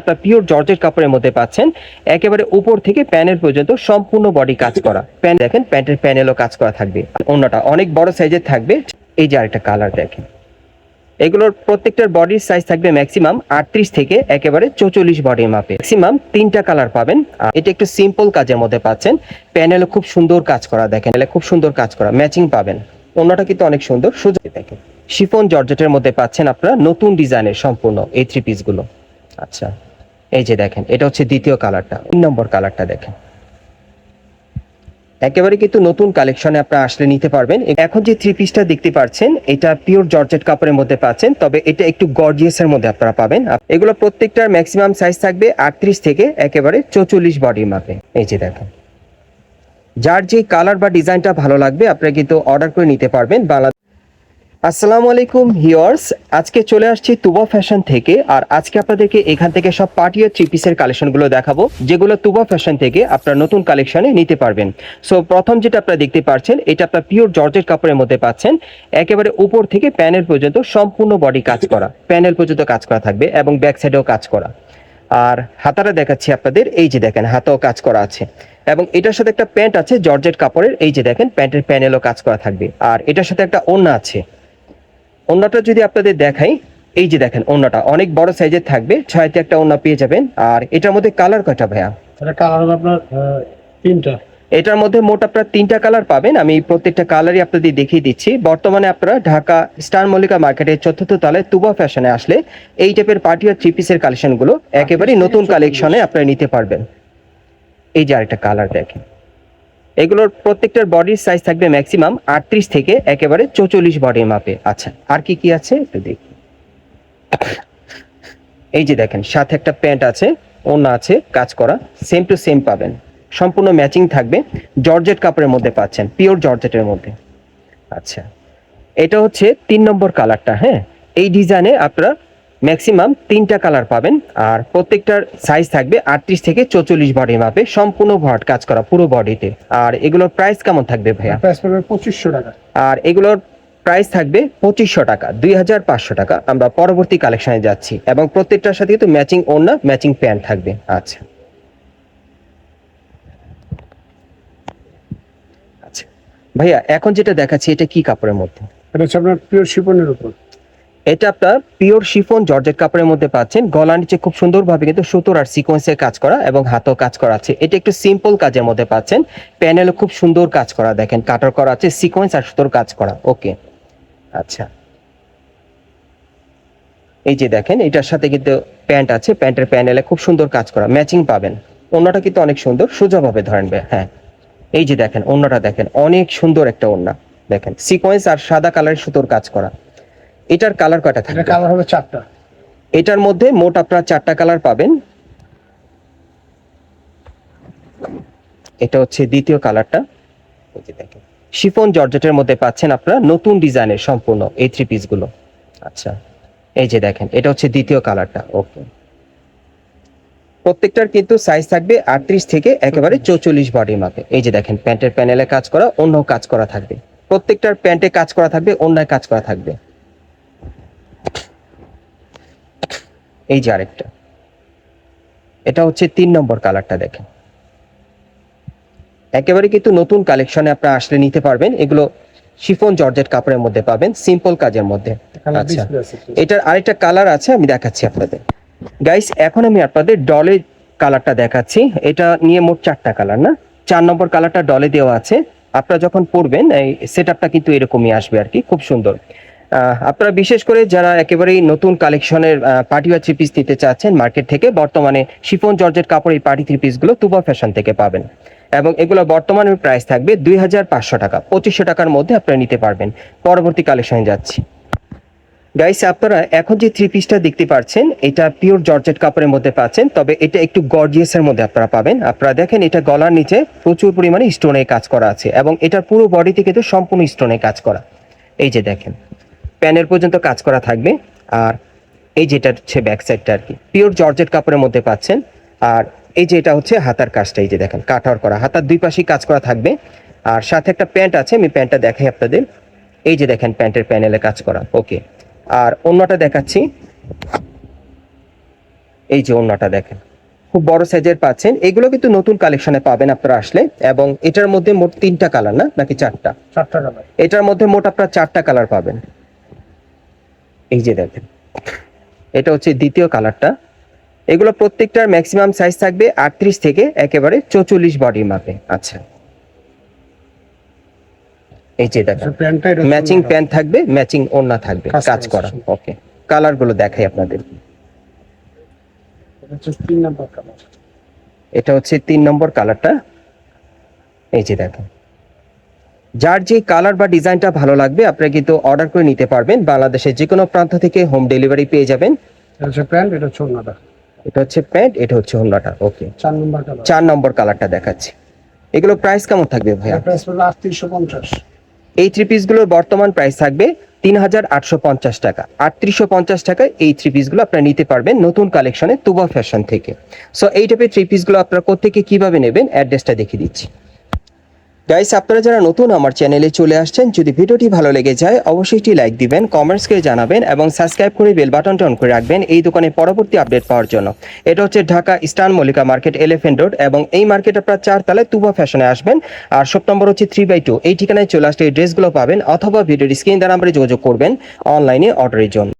আপনার pure georgette কাপড়ের মধ্যে পাচ্ছেন। একেবারে উপর থেকে প্যানেল পর্যন্ত সম্পূর্ণ বডি কাজ করা। প্যান্ট দেখেন, প্যান্টের প্যানেলও কাজ করা থাকবে। অন্যটা অনেক বড় সাইজের থাকবে। এই যে আরেকটা কালার দেখেন। এগুলোর প্রত্যেকটার বডির সাইজ থাকবে ম্যাক্সিমাম আটত্রিশ থেকে একেবারে চৌচল্লিশ মাপে। ম্যাক্সিমাম তিনটা কালার পাবেন। এটা একটু সিম্পল কাজের মধ্যে পাচ্ছেন। প্যানেলে খুব সুন্দর কাজ করা দেখেন। এলে খুব সুন্দর কাজ করা। ম্যাচিং পাবেন। অন্যটা কিন্তু অনেক সুন্দর। সুযোগ দেখেন। শিফন জর্জেটের মধ্যে পাচ্ছেন আপনারা নতুন ডিজাইনের সম্পূর্ণ এই থ্রি পিসগুলো আচ্ছা এই যে দেখেন, এটা হচ্ছে দ্বিতীয় কালারটা, তিন নম্বর কালারটা দেখেন। একেবারে কিন্তু নতুন কালেকশনে আপনারা আসলে নিতে পারবেন। এখন যে থ্রি পিসটা দেখতে পাচ্ছেন, এটা পিওর জর্জেট কাপড়ের মধ্যে পাচ্ছেন, তবে এটা একটু গর্জিয়াস এর মধ্যে আপনারা পাবেন। এগুলো প্রত্যেকটার ম্যাক্সিমাম সাইজ থাকবে আটত্রিশ থেকে একেবারে চৌচল্লিশ বডির মাপে। এই যে দেখেন। যার যে কালার বা ডিজাইনটা ভালো লাগবে, আপনারা কিন্তু অর্ডার করে নিতে পারবেন। বাংলা আসসালামু আলাইকুম হিয়ার্স আজকে চলে আসছি তুবা ফ্যাশন থেকে আর আজকে আপনাদেরকে এখান থেকে সব পার্টি আর থ্রি পিসের কালেকশনগুলো দেখাবো, যেগুলো তুবা ফ্যাশন থেকে আপনার নতুন কালেকশনে নিতে পারবেন। সো প্রথম যেটা আপনারা দেখতে পাচ্ছেন, এটা আপনার পিওর জর্জেট কাপড়ের মধ্যে পাচ্ছেন, একেবারে উপর থেকে প্যানেল পর্যন্ত সম্পূর্ণ বডি কাজ করা, প্যানেল পর্যন্ত কাজ করা থাকবে এবং ব্যাক সাইডেও কাজ করা। আর হাতাটা দেখাচ্ছি আপনাদের, এই যে দেখেন, হাতেও কাজ করা আছে। এবং এটার সাথে একটা প্যান্ট আছে, জর্জেট কাপড়ের, এই যে দেখেন, প্যান্টের প্যানেলও কাজ করা থাকবে। আর এটার সাথে একটা ওড়না আছে। ওড়নাটা যদি আপনাদের দেখাই এই যে দেখেন ওড়নাটা অনেক বড় সাইজের থাকবে ছয়তে একটা ওড়না পেয়ে যাবেন। আর এটার মধ্যে কালার কয়টা ভাইয়া? কালার আপনার তিনটা। এটার মধ্যে মোট আপনারা তিনটা কালার পাবেন। আমি প্রত্যেকটা কালারই আপনাদের দেখিয়ে দিচ্ছি। বর্তমানে আপনারা ঢাকা স্টার মল্লিকা মার্কেটের চতুর্থ তলায় তুবা ফ্যাশনে আসলে এই টাইপের পার্টি আর থ্রি পিসের কালেকশনগুলো একেবারেই নতুন কালেকশনে আপনারা নিতে পারবেন। এই যে আরেকটা কালার দেখেন। এগুলোর প্রত্যেকটার বডির সাইজ থাকবে ম্যাক্সিমাম আটত্রিশ থেকে একেবারে চৌচল্লিশ বডির মাপে। আচ্ছা আর কি কি আছে? একটু দেখি। এই যে দেখেন, সাথে একটা প্যান্ট আছে, ওড়না আছে, কাজ করা সেম টু সেম পাবেন। সম্পূর্ণ ম্যাচিং থাকবে, জর্জেট কাপড়ের মধ্যে পাচ্ছেন পিওর জর্জেটের মধ্যে। আচ্ছা এটা হচ্ছে তিন নম্বর কালারটা হ্যাঁ? এই ডিজাইনে আপনারা ম্যাক্সিমাম তিনটা কালার পাবেন আর প্রত্যেকটার সাইজ থাকবে আটত্রিশ থেকে চৌচল্লিশ বডি মাপে সম্পূর্ণ ভট কাজ করা পুরো বডিতে আর এগুলোর প্রাইস কেমন থাকবে ভাইয়া? প্রাইস পড়বে পঁচিশশো টাকা। আর এগুলোর প্রাইস থাকবে পঁচিশশো টাকা দুই হাজার পাঁচশো টাকা। আমরা পরবর্তী কালেকশনে যাচ্ছি এবং প্রত্যেকটার সাথে কিন্তু ম্যাচিং ওড়না ম্যাচিং প্যান্ট থাকবে। আচ্ছা। আচ্ছা। ভাইয়া এখন যেটা দেখাচ্ছি এটা কি কাপড়ের মধ্যে? এটা হচ্ছে আপনার পিওর শিপনের উপর। এটা আপনার পিওর শিফন জর্জেট কাপড়ের মধ্যে পাচ্ছেন। গলা নিচে খুব সুন্দরভাবে কিন্তু সুতোর আর সিকোয়েন্সের কাজ করা এবং হাতও কাজ করা আছে। এটা একটু সিম্পল কাজের মধ্যে পাচ্ছেন। প্যানেলে খুব সুন্দর কাজ করা দেখেন। কাটার করা আছে সিকোয়েন্স আর সুতোর কাজ করা। ওকে আচ্ছা। এই যে দেখেন, এটার সাথে কিন্তু প্যান্ট আছে। প্যান্টের প্যানেলে খুব সুন্দর কাজ করা। ম্যাচিং পাবেন। অন্যটা কিন্তু অনেক সুন্দর। সোজাভাবে ধরেন হ্যাঁ। এই যে দেখেন অন্যটা দেখেন। অনেক সুন্দর একটা ওড়না। দেখেন সিকোয়েন্স আর সাদা কালারের সুতোর কাজ করা। এটার কালার কয়টা থাকবে? কালার হবে চারটা। এটার মধ্যে মোট আপনারা চারটা কালার পাবেন। এটা হচ্ছে দ্বিতীয় কালারটা দেখেন শিফন জর্জেটের মধ্যে পাচ্ছেন আপনারা নতুন ডিজাইনের সম্পূর্ণ এই থ্রি পিসগুলো আচ্ছা এই যে দেখেন এটা হচ্ছে দ্বিতীয় কালারটা ওকে। প্রত্যেকটার কিন্তু সাইজ থাকবে আটত্রিশ থেকে একেবারে চৌচল্লিশ। বডির মাপে এই যে দেখেন প্যান্টের প্যানেলে কাজ করা অন্য কাজ করা থাকবে। প্রত্যেকটার প্যান্টে কাজ করা থাকবে অন্যায় কাজ করা থাকবে। এই যে আরেকটা। এটা হচ্ছে তিন নম্বর কালারটা দেখেন। একেবারে কিন্তু নতুন কালেকশনে আপনারা আসলে নিতে পারবেন। এগুলো শিফন জর্জেট কাপড়ের মধ্যে পাবেন সিম্পল কাজের মধ্যে। আচ্ছা। এটার আরেকটা কালার আছে আমি দেখাচ্ছি আপনাদের। গাইস এখন আমি আপনাদের ডলে কালারটা দেখাচ্ছি। এটা নিয়ে মোট চারটা কালার না? চার নম্বর কালারটা ডলে দেওয়া আছে। আপনারা যখন পরবেন এই সেট কিন্তু এরকমই আসবে আর কি খুব সুন্দর। আপনারা বিশেষ করে যারা একেবারেই নতুন কালেকশনের পার্টি বা থ্রি পিস নিতে চাচ্ছেন মার্কেট থেকে, বর্তমানে শিফন জর্জেট কাপড় এই পার্টি থ্রি পিসগুলো তুবা ফ্যাশন থেকে পাবেন। এবং এগুলো বর্তমানে প্রাইস থাকবে দুই হাজার পাঁচশো টাকা, পঁচিশশো টাকার মধ্যে আপনারা নিতে পারবেন। পরবর্তী কালেকশনে যাচ্ছি। গাইস আপনারা এখন যে থ্রি পিসটা দেখতে পাচ্ছেন, এটা পিওর জর্জেট কাপড়ের মধ্যে পাচ্ছেন, তবে এটা একটু গর্জিয়াসের মধ্যে আপনারা পাবেন। আপনারা দেখেন, এটা গলার নিচে প্রচুর পরিমাণে স্টোনে কাজ করা আছে, এবং এটার পুরো বডিতে কিন্তু সম্পূর্ণ স্টোনে কাজ করা। এই যে দেখেন। প্যানেল পর্যন্ত কাজ করা থাকবে। আর এই যেটা হচ্ছে ব্যাক সাইডটা আর কি পিওর জর্জেট কাপড়ের মধ্যে পাচ্ছেন। আর এই যে এটা হচ্ছে হাতার কাজটা এই যে দেখেন কাটার করা। হাতার দুই পাশেই কাজ করা থাকবে। আর সাথে একটা প্যান্ট আছে আমি প্যান্টটা দেখাই আপনাদের। এই যে দেখেন প্যান্টের প্যানেলে কাজ করা। ওকে আর অন্যটা দেখাচ্ছি। এই যে অন্যটা দেখেন খুব বড় সাইজের পাচ্ছেন। এগুলো কিন্তু নতুন কালেকশনে পাবেন আপনারা আসলে। এবং এটার মধ্যে মোট তিনটা কালার না? নাকি চারটা? চারটা কালার এটার মধ্যে মোট আপনার চারটা কালার পাবেন। এই যে দেখেন এটা হচ্ছে দ্বিতীয় কালারটা। এগুলো প্রত্যেকটার ম্যাক্সিমাম সাইজ থাকবে আটত্রিশ থেকে একেবারে চৌচল্লিশ বডির মাপে আচ্ছা। এই যে দেখেন ম্যাচিং প্যান্ট থাকবে ম্যাচিং ওড়না থাকবে কাজ করা। ওকে কালারগুলো দেখাই আপনাদের। এটা হচ্ছে তিন নম্বর কালারটা এই যে দেখেন যার যে কালার বা ডিজাইনটা ভালো লাগবে আপনারা কিন্তু অর্ডার করে নিতে পারবেন। বাংলাদেশের যে কোনো প্রান্ত থেকে হোম ডেলিভারি পেয়ে যাবেন। এটা হচ্ছে প্যান্ট এটা হচ্ছে ওড়নাটা। এটা হচ্ছে প্যান্ট এটা হচ্ছে ওড়নাটা। ওকে। চার নাম্বার কালার। চার নম্বর কালারটা দেখাচ্ছি। এগুলো প্রাইস কেমন থাকবে ভাইয়া? প্রাইস এই থ্রি পিসগুলোর বর্তমান প্রাইস থাকবে তিন হাজার আটশো পঞ্চাশ টাকা। আটত্রিশশো পঞ্চাশ টাকায় এই থ্রি পিসগুলো আপনারা নিতে পারবেন নতুন কালেকশনে তুবা ফ্যাশন থেকে। সো এই টাইপের থ্রি পিসগুলো আপনারা কোথেকে কীভাবে নেবেন? অ্যাড্রেসটা দেখিয়ে দিচ্ছি। গাইস আপনারা যারা নতুন আমার চ্যানেলে চলে আসছেন, যদি ভিডিওটি ভালো লেগে যায়, অবশ্যই একটি লাইক দিবেন কমেন্টস করে জানাবেন এবং সাবস্ক্রাইব করে বেল বাটনটা অন করে রাখবেন এই দোকানে পরবর্তী আপডেট পাওয়ার জন্য। এটা হচ্ছে Dhaka eastern Mallika market elephant road এবং এই মার্কেট আপনারা চারতলায় তুবা ফ্যাশনে আসবেন। আর শপ নম্বর হচ্ছে থ্রি বাই টু এই ঠিকানায় চলে আসলে এই ড্রেসগুলো পাবেন অথবা ভিডিওর স্ক্রিন দ্বারা আমরা যোগাযোগ করবেন অনলাইনে অর্ডারের জন্য।